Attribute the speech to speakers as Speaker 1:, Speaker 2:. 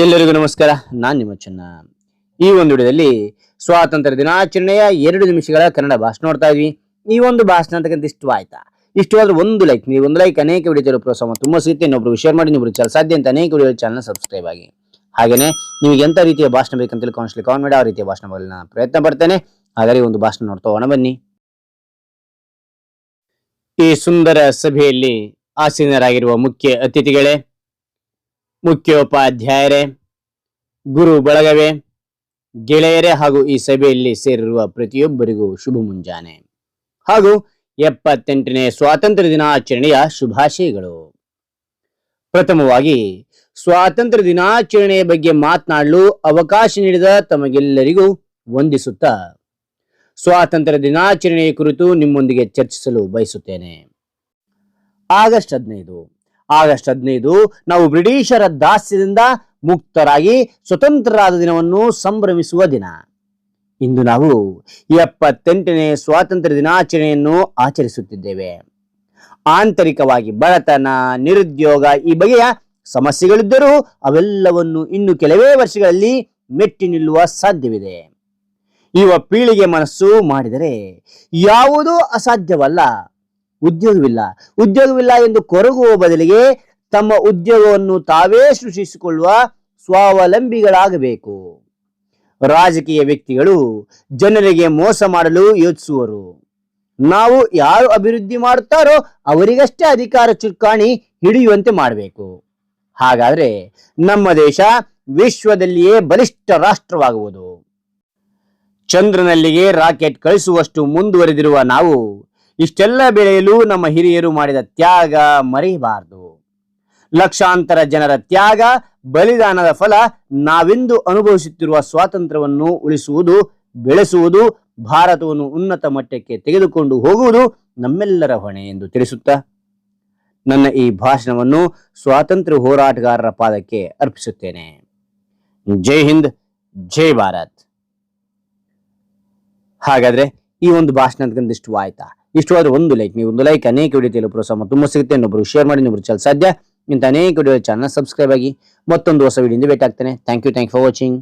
Speaker 1: ಎಲ್ಲರಿಗೂ ನಮಸ್ಕಾರ. ನಾನು ನಿಮ್ಮ ಚೆನ್ನ. ಈ ಒಂದು ವಿಡಿಯೋದಲ್ಲಿ ಸ್ವಾತಂತ್ರ್ಯ ದಿನಾಚರಣೆಯ ಎರಡು ನಿಮಿಷಗಳ ಕನ್ನಡ ಭಾಷಣ ನೋಡ್ತಾ ಇದ್ವಿ. ಈ ಒಂದು ಭಾಷಣ ಅಂತಕ್ಕಂಥ ಇಷ್ಟವಾಯ್ತಾ ಇಷ್ಟವಾದ್ರೆ ಒಂದು ಲೈಕ್ ನೀವು ಒಂದು ಲೈಕ್ ಅನೇಕ ವಿಡಿಯೋ ಪ್ರೋತ್ಸಾಹ ತುಂಬಾ ಸಿಗುತ್ತೆ. ಇನ್ನೊಬ್ರು ಶೇರ್ ಮಾಡಿ ನೀವು ಚಾನಲ್ ಸಾಧ್ಯ ಅಂತ ಅನೇಕ ವಿಡಿಯೋ ಚಾನಲ್ ಸಬ್ಸ್ಕ್ರೈಬ್ ಆಗಿ. ಹಾಗೇನೆ ನಿಮಗೆ ಎಂಥ ರೀತಿಯ ಭಾಷಣ ಬೇಕಂತ ಕಾನ್ಸ್ಲಿ ಕಾನ್ ಮಾಡಿ, ಆ ರೀತಿಯ ಭಾಷಣಗಳನ್ನ ನಾನು ಪ್ರಯತ್ನ ಪಡ್ತೇನೆ. ಹಾಗಾದರೆ ಒಂದು ಭಾಷಣ ನೋಡ್ತಾ ಹೋಗೋಣ ಬನ್ನಿ. ಈ ಸುಂದರ ಸಭೆಯಲ್ಲಿ ಆಸೀನರಾಗಿರುವ ಮುಖ್ಯ ಅತಿಥಿಗಳೇ ಮುಖ್ಯೋಪಾಧ್ಯಾಯರೇ, ಗುರು ಬಳಗವೇ, ಗೆಳೆಯರೇ ಹಾಗೂ ಈ ಸಭೆಯಲ್ಲಿ ಸೇರಿರುವ ಪ್ರತಿಯೊಬ್ಬರಿಗೂ ಶುಭ ಮುಂಜಾನೆ. ಹಾಗೂ ಎಪ್ಪತ್ತೆಂಟನೇ ಸ್ವಾತಂತ್ರ್ಯ ದಿನಾಚರಣೆಯ ಶುಭಾಶಯಗಳು. ಪ್ರಥಮವಾಗಿ, ಸ್ವಾತಂತ್ರ್ಯ ದಿನಾಚರಣೆಯ ಬಗ್ಗೆ ಮಾತನಾಡಲು ಅವಕಾಶ ನೀಡಿದ ತಮಗೆಲ್ಲರಿಗೂ ವಂದಿಸುತ್ತಾ ಸ್ವಾತಂತ್ರ್ಯ ದಿನಾಚರಣೆಯ ಕುರಿತು ನಿಮ್ಮೊಂದಿಗೆ ಚರ್ಚಿಸಲು ಬಯಸುತ್ತೇನೆ. ಆಗಸ್ಟ್ ಹದಿನೈದು. ಆಗಸ್ಟ್ ಹದಿನೈದು, ನಾವು ಬ್ರಿಟಿಷರ ದಾಸ್ಯದಿಂದ ಮುಕ್ತರಾಗಿ ಸ್ವತಂತ್ರರಾದ ದಿನವನ್ನು ಸಂಭ್ರಮಿಸುವ ದಿನ. ಇಂದು ನಾವು ಎಪ್ಪತ್ತೆಂಟನೇ ಸ್ವಾತಂತ್ರ್ಯ ದಿನಾಚರಣೆಯನ್ನು ಆಚರಿಸುತ್ತಿದ್ದೇವೆ. ಆಂತರಿಕವಾಗಿ ಬಡತನ, ನಿರುದ್ಯೋಗ ಈ ಬಗೆಯ ಸಮಸ್ಯೆಗಳಿದ್ದರೂ ಅವೆಲ್ಲವನ್ನು ಇನ್ನು ಕೆಲವೇ ವರ್ಷಗಳಲ್ಲಿ ಮೆಟ್ಟಿ ನಿಲ್ಲುವ ಸಾಧ್ಯವಿದೆ. ಯುವ ಪೀಳಿಗೆ ಮನಸ್ಸು ಮಾಡಿದರೆ ಯಾವುದೂ ಅಸಾಧ್ಯವಲ್ಲ. ಉದ್ಯೋಗವಿಲ್ಲ. ಉದ್ಯೋಗವಿಲ್ಲ ಎಂದು ಕೊರಗುವ ಬದಲಿಗೆ ತಮ್ಮ ಉದ್ಯೋಗವನ್ನು ತಾವೇ ಸೃಷ್ಟಿಸಿಕೊಳ್ಳುವ ಸ್ವಾವಲಂಬಿಗಳಾಗಬೇಕು. ರಾಜಕೀಯ ವ್ಯಕ್ತಿಗಳು ಜನರಿಗೆ ಮೋಸ ಮಾಡಲು ಯೋಚಿಸುವರು. ನಾವು ಯಾರು ಅಭಿವೃದ್ಧಿ ಮಾಡುತ್ತಾರೋ ಅವರಿಗಷ್ಟೇ ಅಧಿಕಾರ ಚುಕ್ಕಾಣಿ ಹಿಡಿಯುವಂತೆ ಮಾಡಬೇಕು. ಹಾಗಾದ್ರೆ ನಮ್ಮ ದೇಶ ವಿಶ್ವದಲ್ಲಿಯೇ ಬಲಿಷ್ಠ ರಾಷ್ಟ್ರವಾಗುವುದು. ಚಂದ್ರನಲ್ಲಿಗೆ ರಾಕೆಟ್ ಕಳಿಸುವಷ್ಟು ಮುಂದುವರೆದಿರುವ ನಾವು ಇಷ್ಟೆಲ್ಲ ಬೆಳೆಯಲು ನಮ್ಮ ಹಿರಿಯರು ಮಾಡಿದ ತ್ಯಾಗ ಮರೆಯಬಾರದು. ಲಕ್ಷಾಂತರ ಜನರ ತ್ಯಾಗ, ಬಲಿದಾನದ ಫಲ ನಾವೆಂದು ಅನುಭವಿಸುತ್ತಿರುವ ಸ್ವಾತಂತ್ರ್ಯವನ್ನು ಉಳಿಸುವುದು, ಬೆಳೆಸುವುದು, ಭಾರತವನ್ನು ಉನ್ನತ ಮಟ್ಟಕ್ಕೆ ತೆಗೆದುಕೊಂಡು ಹೋಗುವುದು ನಮ್ಮೆಲ್ಲರ ಹೊಣೆ ಎಂದು ತಿಳಿಸುತ್ತಾ? ನನ್ನ ಈ ಭಾಷಣವನ್ನು ಸ್ವಾತಂತ್ರ್ಯ ಹೋರಾಟಗಾರರ ಪಾದಕ್ಕೆ ಅರ್ಪಿಸುತ್ತೇನೆ. ಜೈ ಹಿಂದ್, ಜೈ ಭಾರತ್. ಹಾಗಾದ್ರೆ ಈ ಒಂದು ಭಾಷಣದ ಗಂದಿಷ್ಟು ಇಷ್ಟವಾಯ್ತಾ ಇಷ್ಟವಾದ್ರೆ ಒಂದು ಲೈಕ್ ನೀವು ಒಂದು ಲೈಕ್ ಅನೇಕ ವಿಡಿಯೋ ಪ್ರೋತ್ಸಾಹ ತುಂಬ ಸಿಗುತ್ತೆ. ಇನ್ನೊಬ್ಬರು ಶೇರ್ ಮಾಡಿ ಇನ್ನೊಬ್ರು ಚಲ್ ಸಾಧ್ಯ. ಇಂಥ ಅನೇಕ ವಿಡಿಯೋ ಚಾನಲ್ ಸಬ್ಸ್ಕ್ರೈಬ್ ಆಗಿ ಮತ್ತೊಂದು ಹೊಸ ವಿಡಿಯೋದಿಂದ ಭೇಟಿ ಆಗ್ತೇನೆ thank you thank for watching